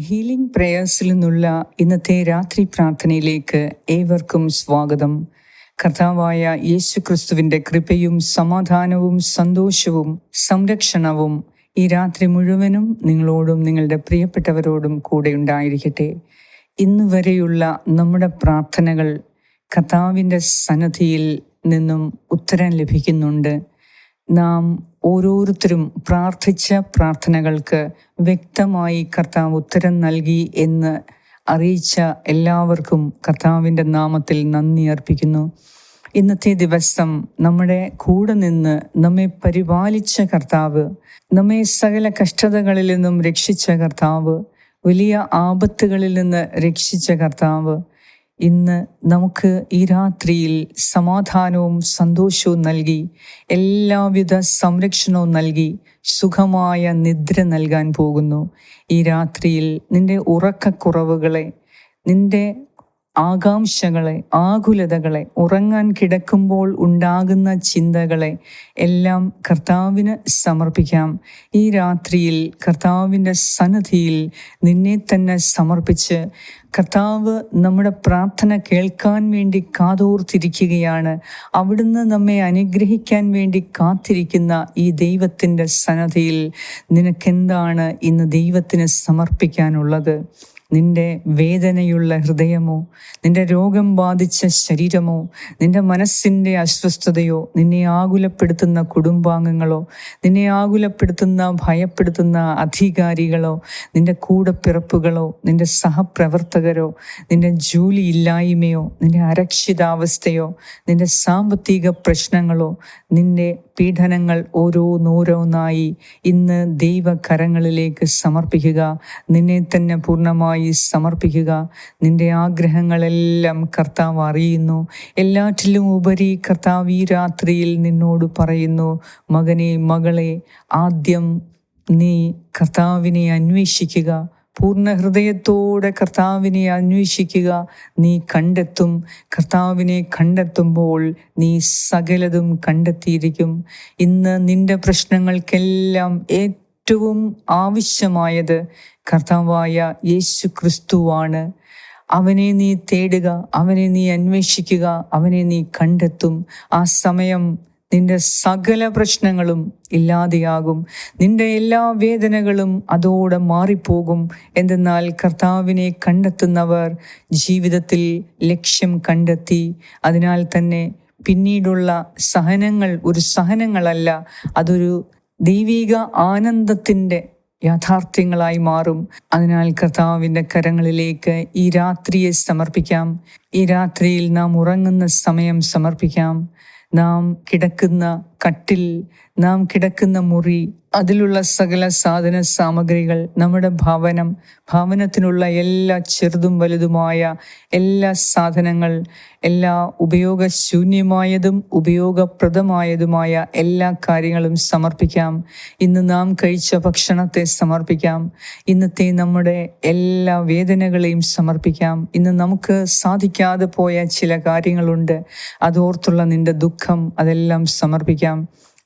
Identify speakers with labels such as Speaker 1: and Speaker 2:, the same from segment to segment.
Speaker 1: Healing പ്രേയേഴ്സിൽ നിന്നുള്ള ഇന്നത്തെ രാത്രി പ്രാർത്ഥനയിലേക്ക് ഏവർക്കും സ്വാഗതം. കർത്താവായ യേശു ക്രിസ്തുവിന്റെ കൃപയും സമാധാനവും സന്തോഷവും സംരക്ഷണവും ഈ രാത്രി മുഴുവനും നിങ്ങളോടും നിങ്ങളുടെ പ്രിയപ്പെട്ടവരോടും കൂടെ ഉണ്ടായിരിക്കട്ടെ. ഇന്ന് വരെയുള്ള നമ്മുടെ പ്രാർത്ഥനകൾ കർത്താവിന്റെ സന്നദ്ധിയിൽ നിന്നും ഉത്തരം ലഭിക്കുന്നുണ്ട്. നാം ഓരോരുത്തരും പ്രാർത്ഥിച്ച പ്രാർത്ഥനകൾക്ക് വ്യക്തമായി കർത്താവ് ഉത്തരം നൽകി എന്ന് അറിയിച്ച എല്ലാവർക്കും കർത്താവിന്റെ നാമത്തിൽ നന്ദി അർപ്പിക്കുന്നു. ഇന്നത്തെ ദിവസം നമ്മുടെ കൂടെ നിന്ന് നമ്മെ പരിപാലിച്ച കർത്താവ് നമ്മെ സകല കഷ്ടതകളിൽ നിന്നും രക്ഷിച്ച കർത്താവ് വലിയ ആപത്തുകളിൽ നിന്ന് രക്ഷിച്ച കർത്താവ് ഇന്ന് നമുക്ക് ഈ രാത്രിയിൽ സമാധാനവും സന്തോഷവും നൽകി എല്ലാവിധ സംരക്ഷണവും നൽകി സുഖമായ നിദ്ര നൽകാൻ പോകുന്നു. ഈ രാത്രിയിൽ നിന്റെ ഉറക്കക്കുറവുകളെ നിന്റെ ആകാംക്ഷകളെ ആകുലതകളെ ഉറങ്ങാൻ കിടക്കുമ്പോൾ ഉണ്ടാകുന്ന ചിന്തകളെ എല്ലാം കർത്താവിന് സമർപ്പിക്കാം. ഈ രാത്രിയിൽ കർത്താവിന്റെ സന്നദ്ധിയിൽ നിന്നെ തന്നെ സമർപ്പിച്ച് കർത്താവ് നമ്മുടെ പ്രാർത്ഥന കേൾക്കാൻ വേണ്ടി കാതോർത്തിരിക്കുകയാണ്. അവിടുന്ന് നമ്മെ അനുഗ്രഹിക്കാൻ വേണ്ടി കാത്തിരിക്കുന്ന ഈ ദൈവത്തിന്റെ സന്നദ്ധിയിൽ നിനക്കെന്താണ് ഇന്ന് ദൈവത്തിന് സമർപ്പിക്കാനുള്ളത്? നിന്റെ വേദനയുള്ള ഹൃദയമോ നിന്റെ രോഗം ബാധിച്ച ശരീരമോ നിന്റെ മനസ്സിന്റെ അസ്വസ്ഥതയോ നിന്നെ ആകുലപ്പെടുത്തുന്ന കുടുംബാംഗങ്ങളോ നിന്നെ ആകുലപ്പെടുത്തുന്ന ഭയപ്പെടുത്തുന്ന അധികാരികളോ നിന്റെ കൂടപ്പിറപ്പുകളോ നിന്റെ സഹപ്രവർത്തകരോ നിന്റെ ജോലി ഇല്ലായ്മയോ നിന്റെ അരക്ഷിതാവസ്ഥയോ നിന്റെ സാമ്പത്തിക പ്രശ്നങ്ങളോ നിന്റെ പീഡനങ്ങൾ ഓരോന്നോരോന്നായി ഇന്ന് ദൈവകരങ്ങളിലേക്ക് സമർപ്പിക്കുക. നിന്നെ തന്നെ പൂർണമായി സമർപ്പിക്കുക. നിന്റെ ആഗ്രഹങ്ങളെല്ലാം കർത്താവ് അറിയുന്നു. എല്ലാറ്റിലും ഉപരി കർത്താവ് ഈ രാത്രിയിൽ നിന്നോട് പറയുന്നു മകനെ മകളെ ആദ്യം നീ കർത്താവിനെ അന്വേഷിക്കുക. പൂർണ ഹൃദയത്തോടെ കർത്താവിനെ അന്വേഷിക്കുക നീ കണ്ടെത്തും. കർത്താവിനെ കണ്ടെത്തുമ്പോൾ നീ സകലതും കണ്ടെത്തിയിരിക്കും. ഇന്ന് നിന്റെ പ്രശ്നങ്ങൾക്കെല്ലാം ഏറ്റവും ആവശ്യമായത് കർത്താവായ യേശു ക്രിസ്തുവാണ് അവനെ നീ തേടുക അവനെ നീ അന്വേഷിക്കുക അവനെ നീ കണ്ടെത്തും. ആ സമയം നിന്റെ സകല പ്രശ്നങ്ങളും ഇല്ലാതെയാകും. നിന്റെ എല്ലാ വേദനകളും അതോടെ മാറിപ്പോകും. എന്തെന്നാൽ കർത്താവിനെ കണ്ടെത്തുന്നവർ ജീവിതത്തിൽ ലക്ഷ്യം കണ്ടെത്തി. അതിനാൽ തന്നെ പിന്നീടുള്ള സഹനങ്ങൾ ഒരു സഹനങ്ങളല്ല അതൊരു ദൈവിക ആനന്ദത്തിന്റെ യാഥാർത്ഥ്യങ്ങളായി മാറും. അതിനാൽ കർത്താവിന്റെ കരങ്ങളിലേക്ക് ഈ രാത്രിയെ സമർപ്പിക്കാം. ഈ രാത്രിയിൽ നാം ഉറങ്ങുന്ന സമയം സമർപ്പിക്കാം. നാം കിടക്കുന്ന കട്ടിൽ നാം കിടക്കുന്ന മുറി അതിലുള്ള സകല സാധന സാമഗ്രികൾ നമ്മുടെ ഭവനം ഭവനത്തിനുള്ള എല്ലാ ചെറുതും വലുതുമായ എല്ലാ സാധനങ്ങൾ എല്ലാ ഉപയോഗശൂന്യമായതും ഉപയോഗപ്രദമായതുമായ എല്ലാ കാര്യങ്ങളും സമർപ്പിക്കാം. ഇന്ന് നാം കഴിച്ച ഭക്ഷണത്തെ സമർപ്പിക്കാം. ഇന്നത്തെ നമ്മുടെ എല്ലാ വേദനകളെയും സമർപ്പിക്കാം. ഇന്ന് നമുക്ക് സാധിക്കാതെ പോയ ചില കാര്യങ്ങളുണ്ട്. അതോർത്തുള്ള നിന്റെ ദുഃഖം അതെല്ലാം സമർപ്പിക്കാം.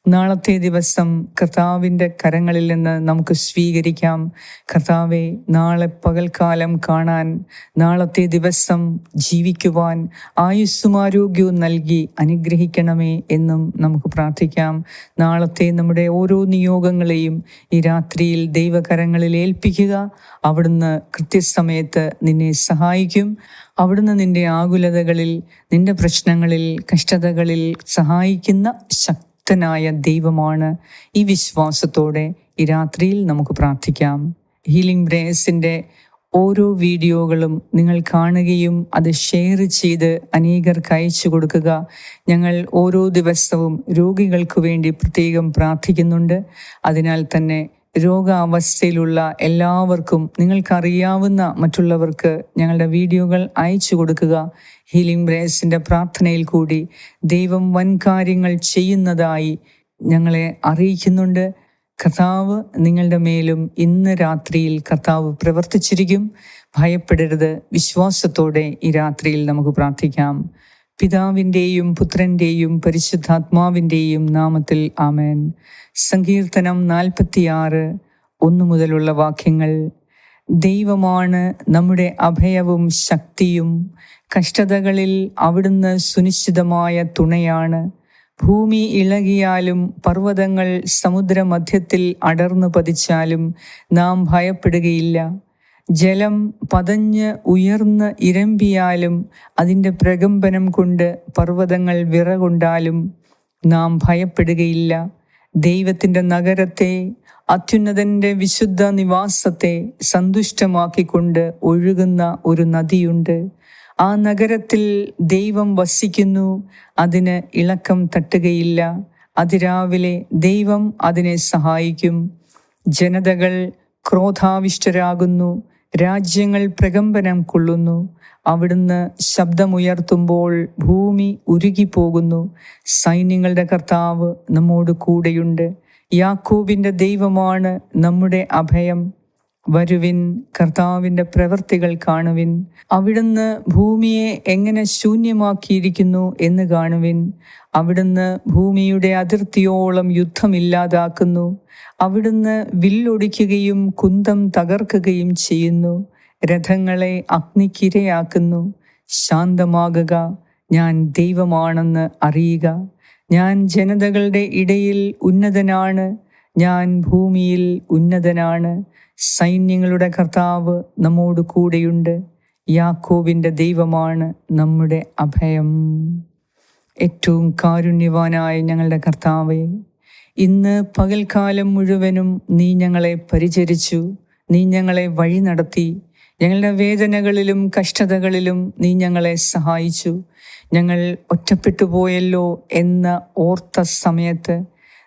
Speaker 1: നാളത്തെ ദിവസം കർത്താവിന്റെ കരങ്ങളിൽ നിന്ന് നമുക്ക് സ്വീകരിക്കാം. കർത്താവെ നാളെ പകൽക്കാലം കാണാൻ നാളത്തെ ദിവസം ജീവിക്കുവാൻ ആയുസ്സും ആരോഗ്യവും നൽകി അനുഗ്രഹിക്കണമേ എന്നും നമുക്ക് പ്രാർത്ഥിക്കാം. നാളത്തെ നമ്മുടെ ഓരോ നിയോഗങ്ങളെയും ഈ രാത്രിയിൽ ദൈവകരങ്ങളിൽ ഏൽപ്പിക്കുക. അവിടുന്ന് കൃത്യസമയത്ത് നിന്നെ സഹായിക്കും. അവിടുന്ന് നിന്റെ ആകുലതകളിൽ നിന്റെ പ്രശ്നങ്ങളിൽ കഷ്ടതകളിൽ സഹായിക്കുന്ന ശക്തി ശക്തനായ ദൈവമാണ്. ഈ വിശ്വാസത്തോടെ ഈ രാത്രിയിൽ നമുക്ക് പ്രാർത്ഥിക്കാം. ഹീലിംഗ് ബ്രേസിന്റെ ഓരോ വീഡിയോകളും നിങ്ങൾ കാണുകയും അത് ഷെയർ ചെയ്ത് അനേകർക്ക് അയച്ചു കൊടുക്കുക. ഞങ്ങൾ ഓരോ ദിവസവും രോഗികൾക്ക് വേണ്ടി പ്രത്യേകം പ്രാർത്ഥിക്കുന്നുണ്ട്. അതിനാൽ തന്നെ രോഗാവസ്ഥയിലുള്ള എല്ലാവർക്കും നിങ്ങൾക്കറിയാവുന്ന മറ്റുള്ളവർക്ക് ഞങ്ങളുടെ വീഡിയോകൾ അയച്ചു കൊടുക്കുക. ഹീലിംഗ് ബ്രേസിന്റെ പ്രാർത്ഥനയിൽ കൂടി ദൈവം വൻ കാര്യങ്ങൾ ചെയ്യുന്നതായി ഞങ്ങളെ അറിയിക്കുന്നുണ്ട്. കർത്താവ് നിങ്ങളുടെ മേലും ഇന്ന് രാത്രിയിൽ കർത്താവ് പ്രവർത്തിച്ചിരിക്കും. ഭയപ്പെടരുത്. വിശ്വാസത്തോടെ ഈ രാത്രിയിൽ നമുക്ക് പ്രാർത്ഥിക്കാം. പിതാവിന്റെയും പുത്രന്റെയും പരിശുദ്ധാത്മാവിന്റെയും നാമത്തിൽ ആമേൻ. സങ്കീർത്തനം നാൽപ്പത്തിയാറ് ഒന്നു മുതലുള്ള വാക്യങ്ങൾ. ദൈവമാണ് നമ്മുടെ അഭയവും ശക്തിയും കഷ്ടതകളിൽ അവിടുന്ന് സുനിശ്ചിതമായ തുണയാണ്. ഭൂമി ഇളകിയാലും പർവതങ്ങൾ സമുദ്രമധ്യത്തിൽ അടർന്നു പതിച്ചാലും നാം ഭയപ്പെടുകയില്ല. ജലം പതഞ്ഞ് ഉയർന്ന് ഇരമ്പിയാലും അതിന്റെ പ്രകമ്പനം കൊണ്ട് പർവതങ്ങൾ വിറകൊണ്ടാലും നാം ഭയപ്പെടുകയില്ല. ദൈവത്തിന്റെ നഗരത്തെ അത്യുന്നതന്റെ വിശുദ്ധ നിവാസത്തെ സന്തുഷ്ടമാക്കിക്കൊണ്ട് ഒഴുകുന്ന ഒരു നദിയുണ്ട്. ആ നഗരത്തിൽ ദൈവം വസിക്കുന്നു അതിന് ഇളക്കം തട്ടുകയില്ല. അതിരാവിലെ ദൈവം അതിനെ സഹായിക്കും. ജനതകൾ ക്രോധാവിഷ്ടരാകുന്നു രാജ്യങ്ങൾ പ്രകമ്പനം കൊള്ളുന്നു. അവിടുന്ന് ശബ്ദമുയർത്തുമ്പോൾ ഭൂമി ഉരുകിപ്പോകുന്നു. സൈന്യങ്ങളുടെ കർത്താവ് നമ്മോട് കൂടെയുണ്ട്. യാക്കോബിന്റെ ദൈവമാണ് നമ്മുടെ അഭയം. വരുവിൻ കർത്താവിന്റെ പ്രവൃത്തികൾ കാണുവിൻ. അവിടുന്ന് ഭൂമിയെ എങ്ങനെ ശൂന്യമാക്കിയിരിക്കുന്നു എന്ന് കാണുവിൻ. അവിടുന്ന് ഭൂമിയുടെ അതിർത്തിയോളം യുദ്ധമില്ലാതാക്കുന്നു. അവിടുന്ന് വില്ലൊടിക്കുകയും കുന്തം തകർക്കുകയും ചെയ്യുന്നു. രഥങ്ങളെ അഗ്നിക്കിരയാക്കുന്നു. ശാന്തമാകുക. ഞാൻ ദൈവമാണെന്ന് അറിയുക. ഞാൻ ജനതകളുടെ ഇടയിൽ ഉന്നതനാണ്. ഞാൻ ഭൂമിയിൽ ഉന്നതനാണ്. സൈന്യങ്ങളുടെ കർത്താവ് നമ്മോട് കൂടെയുണ്ട്. യാക്കോബിന്റെ ദൈവമാണ് നമ്മുടെ അഭയം. ഏറ്റവും കാരുണ്യവാനായ ഞങ്ങളുടെ കർത്താവെ ഇന്ന് പകൽക്കാലം മുഴുവനും നീ ഞങ്ങളെ പരിചരിച്ചു നീ ഞങ്ങളെ വഴി നടത്തി ഞങ്ങളുടെ വേദനകളിലും കഷ്ടതകളിലും നീ ഞങ്ങളെ സഹായിച്ചു. ഞങ്ങൾ ഒറ്റപ്പെട്ടു പോയല്ലോ എന്ന ഓർത്ത സമയത്ത്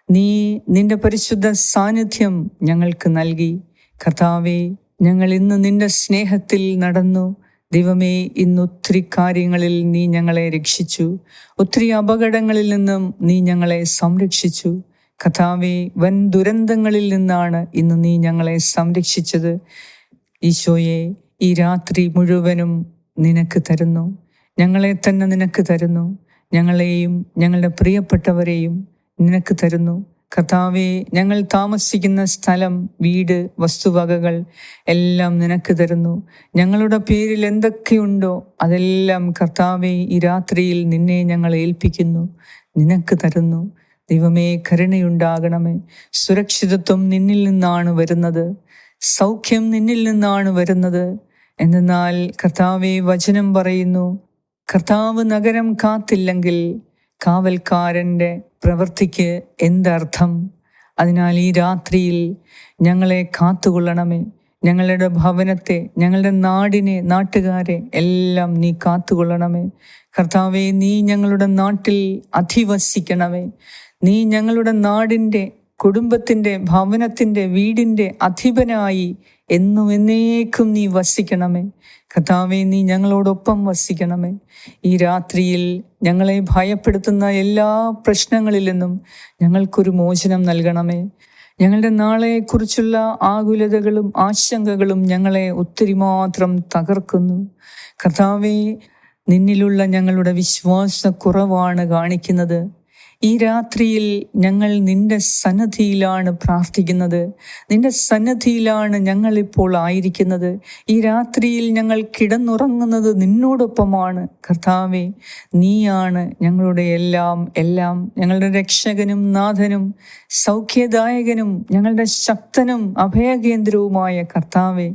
Speaker 1: നീ നിന്റെ പരിശുദ്ധ സാന്നിധ്യം ഞങ്ങൾക്ക് നൽകി. കർത്താവെ ഞങ്ങൾ ഇന്ന് നിന്റെ സ്നേഹത്തിൽ നടന്നു ദൈവമേ ഇന്ന് ഒത്തിരി കാര്യങ്ങളിൽ നീ ഞങ്ങളെ രക്ഷിച്ചു. ഒത്തിരി അപകടങ്ങളിൽ നിന്നും നീ ഞങ്ങളെ സംരക്ഷിച്ചു. കഥാവെ വൻ ദുരന്തങ്ങളിൽ നിന്നാണ് ഇന്ന് നീ ഞങ്ങളെ സംരക്ഷിച്ചത്. ഈശോയെ ഈ രാത്രി മുഴുവനും നിനക്ക് തരുന്നു. ഞങ്ങളെ തന്നെ നിനക്ക് തരുന്നു. ഞങ്ങളെയും ഞങ്ങളുടെ പ്രിയപ്പെട്ടവരെയും നിനക്ക് തരുന്നു. കർത്താവെ ഞങ്ങൾ താമസിക്കുന്ന സ്ഥലം വീട് വസ്തുവകകൾ എല്ലാം നിനക്ക് തരുന്നു. ഞങ്ങളുടെ പേരിൽ എന്തൊക്കെയുണ്ടോ അതെല്ലാം കർത്താവെ ഈ രാത്രിയിൽ നിന്നെ ഞങ്ങൾ ഏൽപ്പിക്കുന്നു. നിനക്ക് തരുന്നു. ദൈവമേ കരുണയുണ്ടാകണമേ. സുരക്ഷിതത്വം നിന്നിൽ നിന്നാണ് വരുന്നത്. സൗഖ്യം നിന്നിൽ നിന്നാണ് വരുന്നത്. എന്നാൽ കർത്താവെ വചനം പറയുന്നു കർത്താവ് നഗരം കാത്തില്ലെങ്കിൽ കാവൽക്കാരന്റെ പ്രവൃത്തിക്ക് എന്തർത്ഥം? അതിനാൽ ഈ രാത്രിയിൽ ഞങ്ങളെ കാത്തുകൊള്ളണമേ. ഞങ്ങളുടെ ഭവനത്തെ ഞങ്ങളുടെ നാടിനെ നാട്ടുകാരെ എല്ലാം നീ കാത്തുകൊള്ളണമേ. കർത്താവെ നീ ഞങ്ങളുടെ നാട്ടിൽ അധിവസിക്കണമേ. നീ ഞങ്ങളുടെ നാടിന്റെ കുടുംബത്തിന്റെ ഭവനത്തിന്റെ വീടിന്റെ അധിപനായി എന്നും എന്നേക്കും നീ വസിക്കണമേ. കഥാവെ നീ ഞങ്ങളോടൊപ്പം വസിക്കണമേ. ഈ രാത്രിയിൽ ഞങ്ങളെ ഭയപ്പെടുത്തുന്ന എല്ലാ പ്രശ്നങ്ങളിൽ നിന്നും ഞങ്ങൾക്കൊരു മോചനം നൽകണമേ. ഞങ്ങളുടെ നാളെക്കുറിച്ചുള്ള ആകുലതകളും ആശങ്കകളും ഞങ്ങളെ ഒത്തിരി മാത്രം തകർക്കുന്നു. കർത്താവെ നിന്നിലുള്ള ഞങ്ങളുടെ വിശ്വാസക്കുറവാണ് കാണിക്കുന്നത്. ഈ രാത്രിയിൽ ഞങ്ങൾ നിന്റെ സന്നദ്ധിയിലാണ് പ്രാർത്ഥിക്കുന്നത്. നിന്റെ സന്നദ്ധിയിലാണ് ഞങ്ങൾ ഇപ്പോൾ ആയിരിക്കുന്നത്. ഈ രാത്രിയിൽ ഞങ്ങൾ കിടന്നുറങ്ങുന്നത് നിന്നോടൊപ്പമാണ്. കർത്താവെ നീയാണ് ഞങ്ങളുടെ എല്ലാം എല്ലാം ഞങ്ങളുടെ രക്ഷകനും നാഥനും സൗഖ്യദായകനും ഞങ്ങളുടെ ശക്തനും അഭയകേന്ദ്രവുമായ കർത്താവെ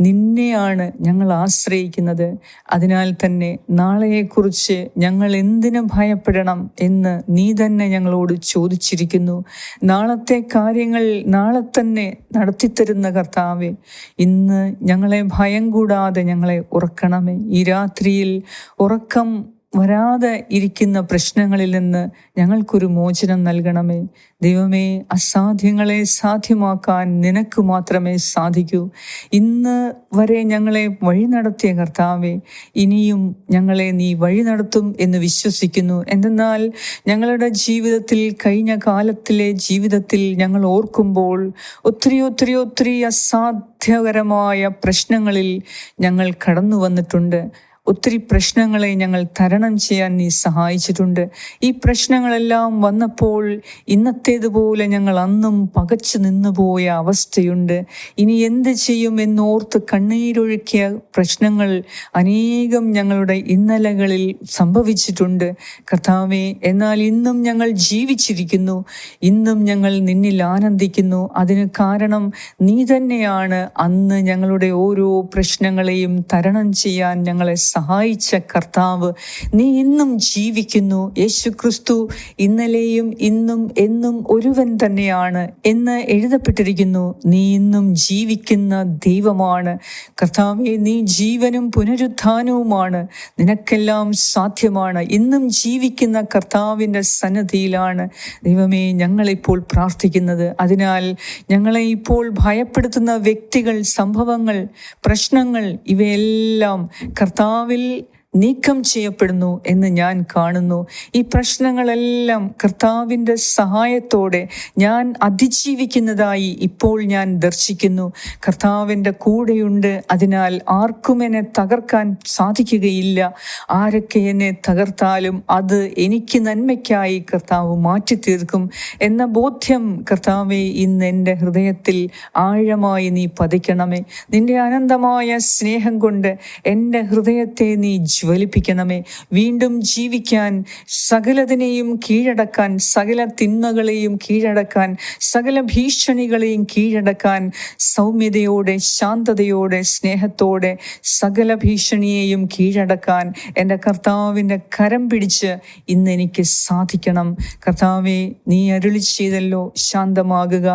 Speaker 1: നിന്നെയാണ് ഞങ്ങൾ ആശ്രയിക്കുന്നത്. അതിനാൽ തന്നെ നാളെയെക്കുറിച്ച് ഞങ്ങൾ എന്തിനു ഭയപ്പെടണം എന്ന് നീ തന്നെ ഞങ്ങളോട് ചോദിച്ചിരിക്കുന്നു. നാളത്തെ കാര്യങ്ങൾ നാളെ തന്നെ നടത്തിത്തരുന്ന കർത്താവെ ഇന്ന് ഞങ്ങളെ ഭയം കൂടാതെ ഞങ്ങളെ ഉറക്കണമേ. ഈ രാത്രിയിൽ ഉറക്കം വരാതെ ഇരിക്കുന്ന പ്രശ്നങ്ങളിൽ നിന്ന് ഞങ്ങൾക്കൊരു മോചനം നൽകണമേ. ദൈവമേ അസാധ്യങ്ങളെ സാധ്യമാക്കാൻ നിനക്ക് മാത്രമേ സാധിക്കൂ. ഇന്ന് വരെ ഞങ്ങളെ വഴി നടത്തിയ കർത്താവെ ഇനിയും ഞങ്ങളെ നീ വഴി നടത്തും എന്ന് വിശ്വസിക്കുന്നു. എന്തെന്നാൽ ഞങ്ങളുടെ ജീവിതത്തിൽ കഴിഞ്ഞ കാലത്തിലെ ജീവിതത്തിൽ ഞങ്ങൾ ഓർക്കുമ്പോൾ ഒത്തിരി ഒത്തിരി ഒത്തിരി അസാധ്യകരമായ പ്രശ്നങ്ങളിൽ ഞങ്ങൾ കടന്നു വന്നിട്ടുണ്ട് ഒത്തിരി പ്രശ്നങ്ങളെ ഞങ്ങൾ തരണം ചെയ്യാൻ നീ സഹായിച്ചിട്ടുണ്ട്. ഈ പ്രശ്നങ്ങളെല്ലാം വന്നപ്പോൾ ഇന്നത്തേതുപോലെ ഞങ്ങൾ അന്നും പകച്ചു നിന്നുപോയ അവസ്ഥയുണ്ട്. ഇനി എന്ത് ചെയ്യും എന്നോർത്ത് കണ്ണീരൊഴുക്കിയ പ്രശ്നങ്ങൾ അനേകം ഞങ്ങളുടെ ഇന്നലകളിൽ സംഭവിച്ചിട്ടുണ്ട്. കർത്താവെ എന്നാൽ ഇന്നും ഞങ്ങൾ ജീവിച്ചിരിക്കുന്നു. ഇന്നും ഞങ്ങൾ നിന്നിൽ ആനന്ദിക്കുന്നു. അതിന് കാരണം നീ തന്നെയാണ്. അന്ന് ഞങ്ങളുടെ ഓരോ പ്രശ്നങ്ങളെയും തരണം ചെയ്യാൻ ഞങ്ങളെ സഹായിച്ച കർത്താവ് നീ ഇന്നും ജീവിക്കുന്നു. യേശു ക്രിസ്തു ഇന്നലെയും ഇന്നും എന്നും ഒരുവൻ തന്നെയാണ് എന്ന് എഴുതപ്പെട്ടിരിക്കുന്നു. നീ ഇന്നും ജീവിക്കുന്ന ദൈവമാണ്. കർത്താവെ നീ ജീവനും പുനരുത്ഥാനവുമാണ്. നിനക്കെല്ലാം സാധ്യമാണ്. ഇന്നും ജീവിക്കുന്ന കർത്താവിന്റെ സന്നദ്ധിയിലാണ് ദൈവമേ ഞങ്ങളിപ്പോൾ പ്രാർത്ഥിക്കുന്നത്. അതിനാൽ ഞങ്ങളെ ഇപ്പോൾ ഭയപ്പെടുത്തുന്ന വ്യക്തികൾ സംഭവങ്ങൾ പ്രശ്നങ്ങൾ ഇവയെല്ലാം vil നീക്കം ചെയ്യപ്പെടുന്നു എന്ന് ഞാൻ കാണുന്നു. ഈ പ്രശ്നങ്ങളെല്ലാം കർത്താവിന്റെ സഹായത്തോടെ ഞാൻ അതിജീവിക്കുന്നതായി ഇപ്പോൾ ഞാൻ ദർശിക്കുന്നു. കർത്താവിന്റെ കൂടെയുണ്ട്. അതിനാൽ ആർക്കും എന്നെ തകർക്കാൻ സാധിക്കുകയില്ല. ആരൊക്കെ എന്നെ തകർത്താലും അത് എനിക്ക് നന്മയ്ക്കായി കർത്താവ് മാറ്റി തീർക്കും എന്ന ബോധ്യം കർത്താവെ ഇന്ന് എന്റെ ഹൃദയത്തിൽ ആഴമായി നീ പതിക്കണമേ. നിന്റെ അനന്തമായ സ്നേഹം കൊണ്ട് എന്റെ ഹൃദയത്തെ നീ ജ്വലിപ്പിക്കണമേ വീണ്ടും ജീവിക്കാൻ സകലതിനെയും കീഴടക്കാൻ സകല തിന്മകളെയും കീഴടക്കാൻ സകല ഭീഷണികളെയും കീഴടക്കാൻ സൗമ്യതയോടെ ശാന്തതയോടെ സ്നേഹത്തോടെ സകല ഭീഷണിയെയും കീഴടക്കാൻ എന്റെ കർത്താവിന്റെ കരം പിടിച്ച് ഇന്ന് എനിക്ക് സാധിക്കണം. കർത്താവെ നീ അരുളി ചെയ്തല്ലോ ശാന്തമാകുക.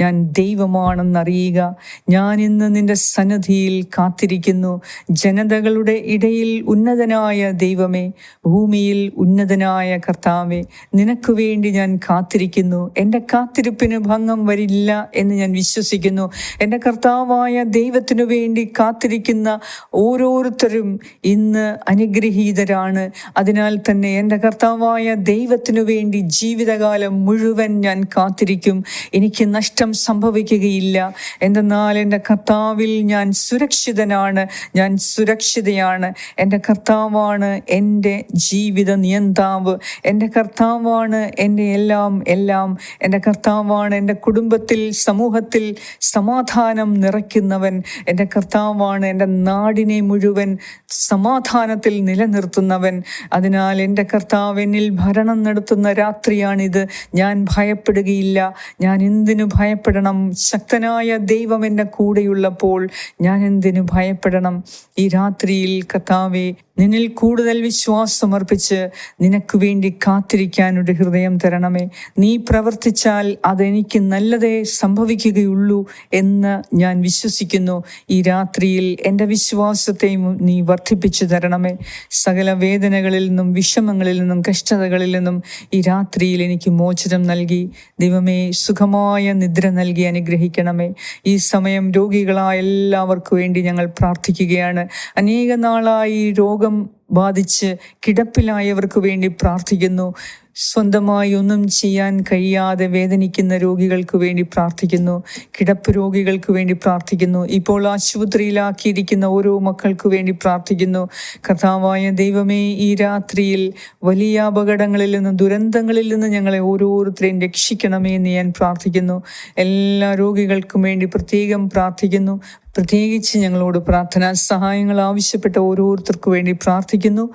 Speaker 1: ഞാൻ ദൈവമാണെന്നറിയുക. ഞാൻ ഇന്ന് നിന്റെ സന്നദ്ധിയിൽ കാത്തിരിക്കുന്നു. ജനതകളുടെ ഇടയിൽ ഉന്നതനായ ദൈവമേ ഭൂമിയിൽ ഉന്നതനായ കർത്താവെ നിനക്ക് വേണ്ടി ഞാൻ കാത്തിരിക്കുന്നു. എന്റെ കാത്തിരിപ്പിന് ഭംഗം വരില്ല എന്ന് ഞാൻ വിശ്വസിക്കുന്നു. എന്റെ കർത്താവായ ദൈവത്തിനു വേണ്ടി കാത്തിരിക്കുന്ന ഓരോരുത്തരും ഇന്ന് അനുഗ്രഹീതരാണ്. അതിനാൽ തന്നെ എന്റെ കർത്താവായ ദൈവത്തിനു വേണ്ടി ജീവിതകാലം മുഴുവൻ ഞാൻ കാത്തിരിക്കും. എനിക്ക് നഷ്ടം സംഭവിക്കുകയില്ല. എന്തെന്നാൽ എന്റെ കർത്താവിൽ ഞാൻ സുരക്ഷിതനാണ്. ഞാൻ സുരക്ഷിതയാണ്. എന്റെ കർത്താവാണ് എന്റെ ജീവിത നിയന്താവ്. എന്റെ കർത്താവാണ് എന്റെ എല്ലാം എല്ലാം. എന്റെ കർത്താവാണ് എന്റെ കുടുംബത്തിൽ സമൂഹത്തിൽ സമാധാനം നിറയ്ക്കുന്നവൻ. എന്റെ കർത്താവാണ് എന്റെ നാടിനെ മുഴുവൻ സമാധാനത്തിൽ നിലനിർത്തുന്നവൻ. അതിനാൽ എന്റെ കർത്താവ് എന്നിൽ ഭരണം നടത്തുന്ന രാത്രിയാണിത്. ഞാൻ ഭയപ്പെടുകയില്ല. ഞാൻ എന്തിനു ഭയപ്പെടണം? ശക്തനായ ദൈവം എന്റെ കൂടെയുള്ളപ്പോൾ ഞാൻ എന്തിനു ഭയപ്പെടണം? ഈ രാത്രിയിൽ കർത്താവെ നിന്നിൽ കൂടുതൽ വിശ്വാസം അർപ്പിച്ച് നിനക്ക് വേണ്ടി കാത്തിരിക്കാൻ ഒരു ഹൃദയം തരണമേ. നീ പ്രവർത്തിച്ചാൽ അതെനിക്ക് നല്ലതേ സംഭവിക്കുകയുള്ളൂ എന്ന് ഞാൻ വിശ്വസിക്കുന്നു. ഈ രാത്രിയിൽ എന്റെ വിശ്വാസത്തെയും നീ വർദ്ധിപ്പിച്ചു തരണമേ. സകല വേദനകളിൽ നിന്നും വിഷമങ്ങളിൽ നിന്നും കഷ്ടതകളിൽ നിന്നും ഈ രാത്രിയിൽ എനിക്ക് മോചനം നൽകി. ദൈവമേ സുഖമായ നിദ്ര നൽകി അനുഗ്രഹിക്കണമേ. ഈ സമയം രോഗികളായ എല്ലാവർക്കും വേണ്ടി ഞങ്ങൾ പ്രാർത്ഥിക്കുകയാണ്. അനേക നാളായി രോഗം ബാധിച്ച് കിടപ്പിലായവർക്ക് വേണ്ടി പ്രാർത്ഥിക്കുന്നു. സ്വന്തമായി ഒന്നും ചെയ്യാൻ കഴിയാതെ വേദനിക്കുന്ന രോഗികൾക്ക് വേണ്ടി പ്രാർത്ഥിക്കുന്നു. കിടപ്പ് രോഗികൾക്ക് വേണ്ടി പ്രാർത്ഥിക്കുന്നു. ഇപ്പോൾ ആശുപത്രിയിലാക്കിയിരിക്കുന്ന ഓരോ മക്കൾക്ക് വേണ്ടി പ്രാർത്ഥിക്കുന്നു. കഥാവായ ദൈവമേ ഈ രാത്രിയിൽ വലിയ അപകടങ്ങളിൽ നിന്നും ദുരന്തങ്ങളിൽ നിന്ന് ഞങ്ങളെ ഓരോരുത്തരെയും രക്ഷിക്കണമേ എന്ന് ഞാൻ പ്രാർത്ഥിക്കുന്നു. എല്ലാ രോഗികൾക്കും വേണ്ടി പ്രത്യേകം പ്രാർത്ഥിക്കുന്നു. പ്രത്യേകിച്ച് ഞങ്ങളോട് പ്രാർത്ഥനാ സഹായങ്ങൾ ആവശ്യപ്പെട്ട ഓരോരുത്തർക്കു വേണ്ടി പ്രാർത്ഥിക്കുന്നു.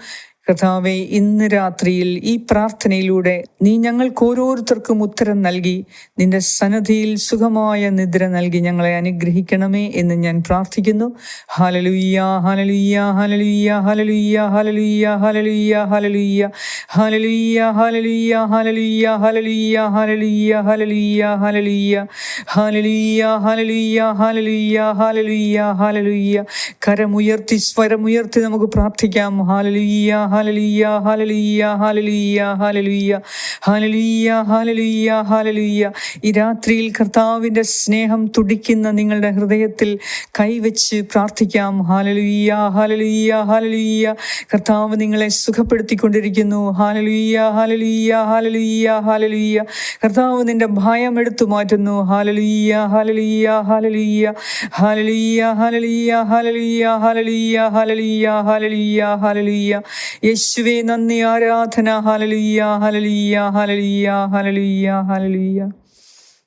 Speaker 1: കർത്താവെ ഇന്ന് രാത്രിയിൽ ഈ പ്രാർത്ഥനയിലൂടെ നീ ഞങ്ങൾക്ക് ഓരോരുത്തർക്കും ഉത്തരം നൽകി നിന്റെ സന്നദ്ധിയിൽ സുഖമായ നിദ്ര നൽകി ഞങ്ങളെ അനുഗ്രഹിക്കണമേ എന്ന് ഞാൻ പ്രാർത്ഥിക്കുന്നു ഹലലുയ്യ ഹലലുയ്യ ഹലലുയ്യ ഹലലുയ്യ ഹലലുയ്യ ഹലലുയ്യ ഹലലുയ്യ ഹലലുയ്യ ഹലലുയ്യ ഹലലുയ്യ ഹലലുയ്യ ഹലലുയ്യ ഹലലുയ്യ ഹലലുയ്യ ഹലലുയ്യ ഹലലുയ്യ ഹലലുയ്യ ഹലലുയ്യ ഹലലുയ്യ കരമുയർത്തി സ്വരമുയർത്തി നമുക്ക് പ്രാർത്ഥിക്കാം ഹാലലുയ്യ ഹാലലുയ്യ ഹാലലുയ്യ ഹാലലുയ്യ ഹാലലുയ്യ ഹാലലുയ്യ ഹാലലുയ്യ ഹാലലുയ്യ ഈ രാത്രിയിൽ കർത്താവിന്റെ സ്നേഹം തുടിക്കുന്ന നിങ്ങളുടെ ഹൃദയത്തിൽ കൈവച്ച് പ്രാർത്ഥിക്കാം. ഹാലലുയ്യ ഹാലലുയ്യ ഹാലലുയ്യ കർത്താവ് നിങ്ങളെ സുഖപ്പെടുത്തിക്കൊണ്ടിരിക്കുന്നു. ഹാലലുയ്യ ഹാലലുയ്യ ഹാലലുയ്യ ഹാലലുയ്യ കർത്താവ് നിന്റെ ഭയം എടുത്തു മാറ്റുന്നു. ഹാലലുയ്യ ഹാലലുയ്യ ഹാലലുയ്യ ഹാലലുയ്യ ഹാലലുയ്യ ഹാലലുയ്യ ഹാലലുയ്യ ഹാലലുയ്യ ഹാലലുയ്യ യേശുവേ നന്ദി ആരാധന. ഹലലുയ്യ ഹലലുയ്യ ഹലലുയ്യ ഹലലുയ്യ ഹാലലുയ്യ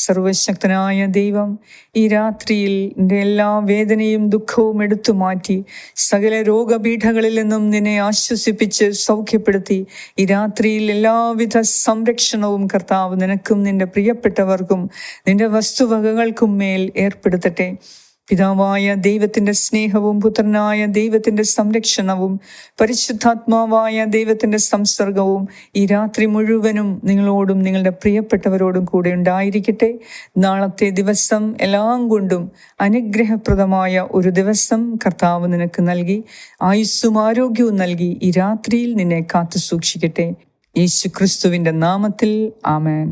Speaker 1: സർവശക്തനായ ദൈവം ഈ രാത്രിയിൽ എന്റെ എല്ലാ വേദനയും ദുഃഖവും എടുത്തു മാറ്റി സകല രോഗപീഠകളിൽ നിന്നും നിന്നെ ആശ്വസിപ്പിച്ച് സൗഖ്യപ്പെടുത്തി. ഈ രാത്രിയിൽ എല്ലാവിധ സംരക്ഷണവും കർത്താവ് നിനക്കും നിന്റെ പ്രിയപ്പെട്ടവർക്കും നിന്റെ വസ്തുവകകൾക്കും മേൽ ഏർപ്പെടുത്തട്ടെ. പിതാവായ ദൈവത്തിന്റെ സ്നേഹവും പുത്രനായ ദൈവത്തിന്റെ സംരക്ഷണവും പരിശുദ്ധാത്മാവായ ദൈവത്തിന്റെ സംസർഗവും ഈ രാത്രി മുഴുവനും നിങ്ങളോടും നിങ്ങളുടെ പ്രിയപ്പെട്ടവരോടും കൂടെ ഉണ്ടായിരിക്കട്ടെ. നാളത്തെ ദിവസം എല്ലാം കൊണ്ടും അനുഗ്രഹപ്രദമായ ഒരു ദിവസം കർത്താവ് നിനക്ക് നൽകി ആയുസ്സും ആരോഗ്യവും നൽകി ഈ രാത്രിയിൽ നിന്നെ കാത്തു സൂക്ഷിക്കട്ടെ യേശു ക്രിസ്തുവിന്റെ നാമത്തിൽ ആമേൻ.